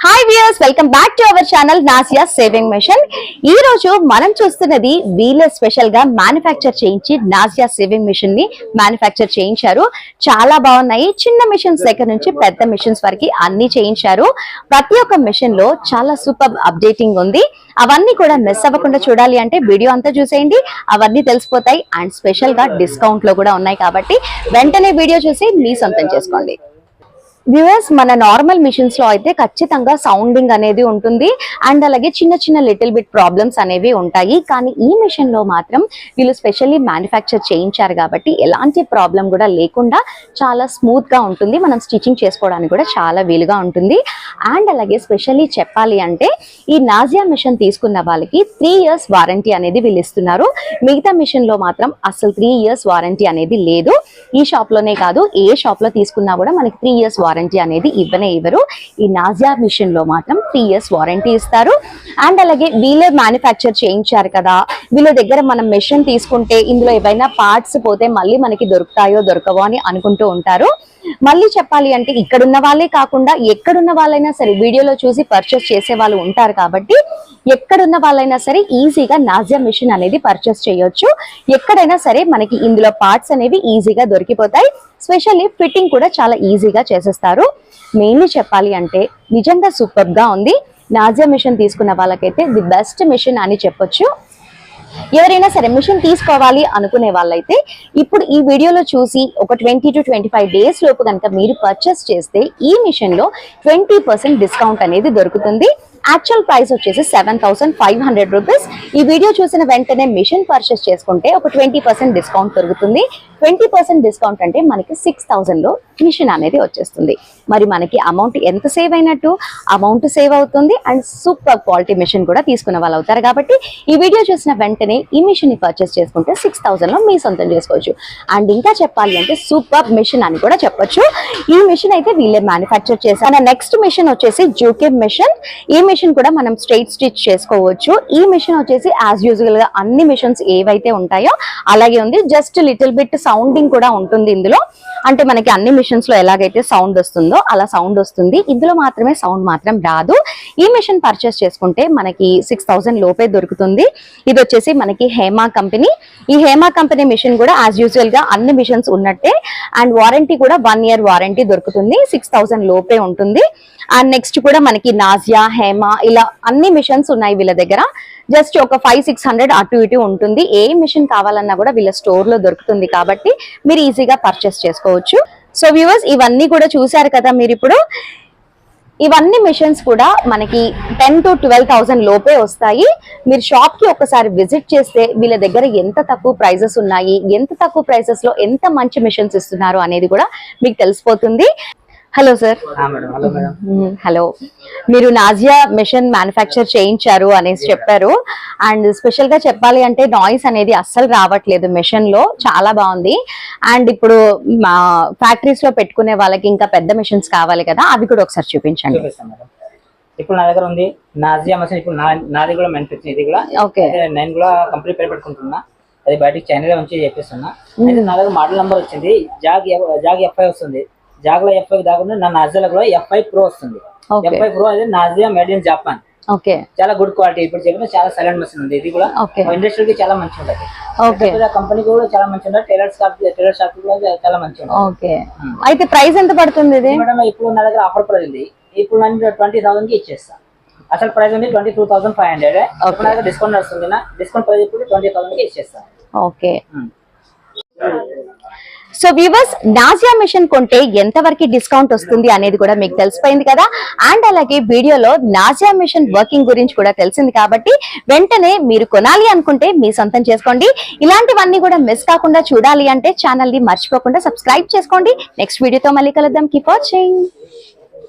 Hi viewers welcome back to our channel Nazia sewing machine ఈ రోజు మనం చూస్తున్నది వీళ్ళే స్పెషల్గా మ్యానుఫ్యాక్చర్ చేయించి నాసియా సేవింగ్ మిషన్ని మ్యానుఫ్యాక్చర్ చేయించారు. చాలా బాగున్నాయి. చిన్న మిషన్స్ దగ్గర నుంచి పెద్ద మిషన్స్ వరకు అన్ని చేయించారు. ప్రతి ఒక్క మిషన్లో చాలా సూపర్ అప్డేటింగ్ ఉంది. అవన్నీ కూడా మిస్ అవ్వకుండా చూడాలి అంటే వీడియో అంతా చూసేయండి. అవన్నీ తెలిసిపోతాయి. అండ్ స్పెషల్గా డిస్కౌంట్లో కూడా ఉన్నాయి కాబట్టి వెంటనే వీడియో చూసి మీ సొంతం చేసుకోండి. వ్యూవర్స్ మన నార్మల్ మిషన్స్లో అయితే ఖచ్చితంగా సౌండింగ్ అనేది ఉంటుంది. అండ్ అలాగే చిన్న చిన్న లిటిల్ బిట్ ప్రాబ్లమ్స్ అనేవి ఉంటాయి. కానీ ఈ మిషన్లో మాత్రం వీళ్ళు స్పెషల్లీ మ్యానుఫ్యాక్చర్ చేయించారు కాబట్టి ఎలాంటి ప్రాబ్లం కూడా లేకుండా చాలా స్మూత్గా ఉంటుంది. మనం స్టిచ్చింగ్ చేసుకోవడానికి కూడా చాలా వీలుగా ఉంటుంది. అండ్ అలాగే స్పెషల్లీ చెప్పాలి అంటే ఈ నాజియా మిషన్ తీసుకున్న వాళ్ళకి త్రీ ఇయర్స్ వారంటీ అనేది వీళ్ళు ఇస్తున్నారు. మిగతా మిషన్లో మాత్రం అసలు త్రీ ఇయర్స్ వారంటీ అనేది లేదు. ఈ షాప్లోనే కాదు ఏ షాప్లో తీసుకున్నా కూడా మనకి త్రీ ఇయర్స్ వారంటీ అనేది ఇవ్వనే ఇవ్వరు. ఈ నాజియా మిషన్లో మాత్రం త్రీ ఇయర్స్ వారంటీ ఇస్తారు. అండ్ అలాగే వీళ్ళే మ్యానుఫ్యాక్చర్ చేయించారు కదా వీళ్ళ దగ్గర మనం మెషిన్ తీసుకుంటే ఇందులో ఏవైనా పార్ట్స్ పోతే మళ్ళీ మనకి దొరుకుతాయో దొరకవో అని అనుకుంటూ ఉంటారు. మళ్ళీ చెప్పాలి అంటే ఇక్కడున్న వాళ్ళే కాకుండా ఎక్కడున్న వాళ్ళైనా సరే వీడియోలో చూసి పర్చేస్ చేసే వాళ్ళు ఉంటారు కాబట్టి ఎక్కడున్న వాళ్ళైనా సరే ఈజీగా నాజియా మిషన్ అనేది పర్చేస్ చేయొచ్చు. ఎక్కడైనా సరే మనకి ఇందులో పార్ట్స్ అనేవి ఈజీగా దొరికిపోతాయి. స్పెషల్లీ ఫిట్టింగ్ కూడా చాలా ఈజీగా చేసేస్తారు. మెయిన్లీ చెప్పాలి అంటే నిజంగా సూపర్గా ఉంది. నాజియా మిషన్ తీసుకున్న వాళ్ళకైతే ది బెస్ట్ మిషన్ అని చెప్పొచ్చు. ఎవరైనా సరే మిషన్ తీసుకోవాలి అనుకునే వాళ్ళైతే ఇప్పుడు ఈ వీడియోలో చూసి ఒక twenty to twenty five days లోపు కనుక మీరు పర్చేస్ చేస్తే ఈ మిషన్లో ట్వంటీ పర్సెంట్ డిస్కౌంట్ అనేది దొరుకుతుంది. యాక్చువల్ ప్రైస్ వచ్చేసి seven thousand five hundred rupees ఈ వీడియో చూసిన వెంటనే మిషన్ పర్చేస్ చేసుకుంటే ఒక ట్వంటీ పర్సెంట్ డిస్కౌంట్ దొరుకుతుంది. ట్వంటీ పర్సెంట్ డిస్కౌంట్ అంటే మనకి సిక్స్ థౌసండ్లో మిషన్ అనేది వచ్చేస్తుంది. మరి మనకి అమౌంట్ ఎంత సేవ్ అయినట్టు? అమౌంట్ సేవ్ అవుతుంది అండ్ సూపర్ క్వాలిటీ మిషన్ కూడా తీసుకున్న వాళ్ళు అవుతారు కాబట్టి ఈ వీడియో చూసిన వెంటనే ఈ మిషన్ పర్చేస్ చేసుకుంటే సిక్స్ థౌసండ్లో మీ సొంతం చేసుకోవచ్చు. అండ్ ఇంకా చెప్పాలి అంటే సూపర్ మిషన్ అని కూడా చెప్పొచ్చు. ఈ మిషన్ అయితే వీళ్ళే మ్యానుఫ్యాక్చర్ చేశారు. నెక్స్ట్ మిషన్ వచ్చేసి జూకే మిషన్ ఈ మిషన్ కూడా మనం స్ట్రైట్ స్టిచ్ చేసుకోవచ్చు. ఈ మిషన్ వచ్చేసి యాజ్ యూజువల్గా అన్ని మిషన్స్ ఏవైతే ఉంటాయో అలాగే ఉంది. జస్ట్ లిటిల్ బిట్ సౌండింగ్ కూడా ఉంటుంది ఇందులో. అంటే మనకి అన్ని మిషన్స్లో ఎలాగైతే సౌండ్ వస్తుందో అలా సౌండ్ వస్తుంది. ఇందులో మాత్రమే సౌండ్ మాత్రం రాదు. ఈ మిషన్ పర్చేస్ చేసుకుంటే మనకి సిక్స్ థౌసండ్ లోపే దొరుకుతుంది. ఇది వచ్చేసి మనకి హేమా కంపెనీ. ఈ హేమా కంపెనీ మిషన్ కూడా యాజ్ యూజువల్గా అన్ని మిషన్స్ ఉన్నట్టే. అండ్ వారంటీ కూడా వన్ ఇయర్ వారంటీ దొరుకుతుంది. సిక్స్ లోపే ఉంటుంది. అండ్ నెక్స్ట్ కూడా మనకి నాజియా హేమా ఇలా అన్ని మిషన్స్ ఉన్నాయి వీళ్ళ దగ్గర. జస్ట్ ఒక ఫైవ్ సిక్స్ హండ్రెడ్ అటు ఇటు ఉంటుంది. ఏ మిషన్ కావాలన్నా కూడా వీళ్ళ స్టోర్లో దొరుకుతుంది కాబట్టి మీరు ఈజీగా పర్చేస్ చేసుకోవచ్చు. సో వ్యూవర్స్ ఇవన్నీ కూడా చూసారు కదా మీరు ఇప్పుడు. ఇవన్నీ మిషన్స్ కూడా మనకి టెన్ టు ట్వెల్వ్ థౌసండ్ లోపే వస్తాయి. మీరు షాప్కి ఒకసారి విజిట్ చేస్తే వీళ్ళ దగ్గర ఎంత తక్కువ ప్రైజెస్ ఉన్నాయి ఎంత తక్కువ ప్రైసెస్లో ఎంత మంచి మిషన్స్ ఇస్తున్నారు అనేది కూడా మీకు తెలిసిపోతుంది. Hello sir. హలో మీరు నాజియా మిషన్ మ్యానుఫ్యాక్చర్ చేయించారు అనేసి చెప్పారు. అండ్ స్పెషల్గా చెప్పాలి అంటే నాయిస్ అనేది అస్సలు రావట్లేదు మిషన్లో చాలా బాగుంది. అండ్ ఇప్పుడు మా ఫ్యాక్టరీస్లో పెట్టుకునే వాళ్ళకి ఇంకా పెద్ద మిషన్స్ కావాలి కదా అవి కూడా ఒకసారి చూపించండి. ఇప్పుడు నా దగ్గర ఉంది నాజియా మసీన్ ఇప్పుడు నాది కూడా మ్యానుఫ్యాక్చరింగ్ ఇది కూడా. ఓకే. నేను కూడా కంప్లీట్ పేరు పెట్టుకుంటున్నా. అది బయటికి చైనా నుంచి చెప్పిస్తున్నా అయితే నా దగ్గర మోడల్ నెంబర్ వచ్చింది. జాగ్ జాగ్ ఎఫ్ఐ వస్తుంది. జాగ్లో ఎఫ్ఐ కాకుండా నా నాజియాలో కూడా ఎఫ్ఐ ప్రో వస్తుంది. ఎఫ్ఐ ప్రో అది Nazia made in Japan okay చాలా గుడ్ క్వాలిటీ ఇప్పుడు చెప్పిన చాలా సైలెంట్ మసీన్ ఉంది. ఇది కూడా ఓకే ఇండస్ట్రీకి చాలా మంచి ఉంటుంది. ఓకే కంపెనీ కూడా చాలా మంచి ఉంటుంది. టైలర్ షాప్ టైలర్ షాప్ కూడా చాలా మంచి ఓకే అయితే ప్రైస్ ఎంత పడుతుంది ఇది? మేడం ఇప్పుడు నా దగ్గర ఆఫర్ ప్రైస్ ఉంది. ఇప్పుడు నేను ట్వంటీ థౌసండ్కి ఇచ్చేస్తా. అసలు ప్రైస్ ఉంది twenty two thousand five hundred ఇప్పుడు నా దగ్గర డిస్కౌంట్ వస్తుంది నా. డిస్కౌంట్ ప్రైస్ ఇప్పుడు ట్వంటీ థౌసండ్కి ఇచ్చేస్తా. Okay um. So viewers Nazia machine కొంటే ఎంత వరకు డిస్కౌంట్ వస్తుంది అనేది కూడా మీకు తెలిసిపోయింది కదా? అండ్ అలాగే వీడియోలో నాజియా మిషన్ వర్కింగ్ గురించి కూడా తెలిసింది కాబట్టి వెంటనే మీరు కొనాలి అనుకుంటే మీ సొంతం చేసుకోండి. ఇలాంటివన్నీ కూడా మిస్ కాకుండా చూడాలి అంటే ఛానల్ని మర్చిపోకుండా సబ్స్క్రైబ్ చేసుకోండి. నెక్స్ట్ వీడియోతో మళ్ళీ కలుద్దాం. Keep watching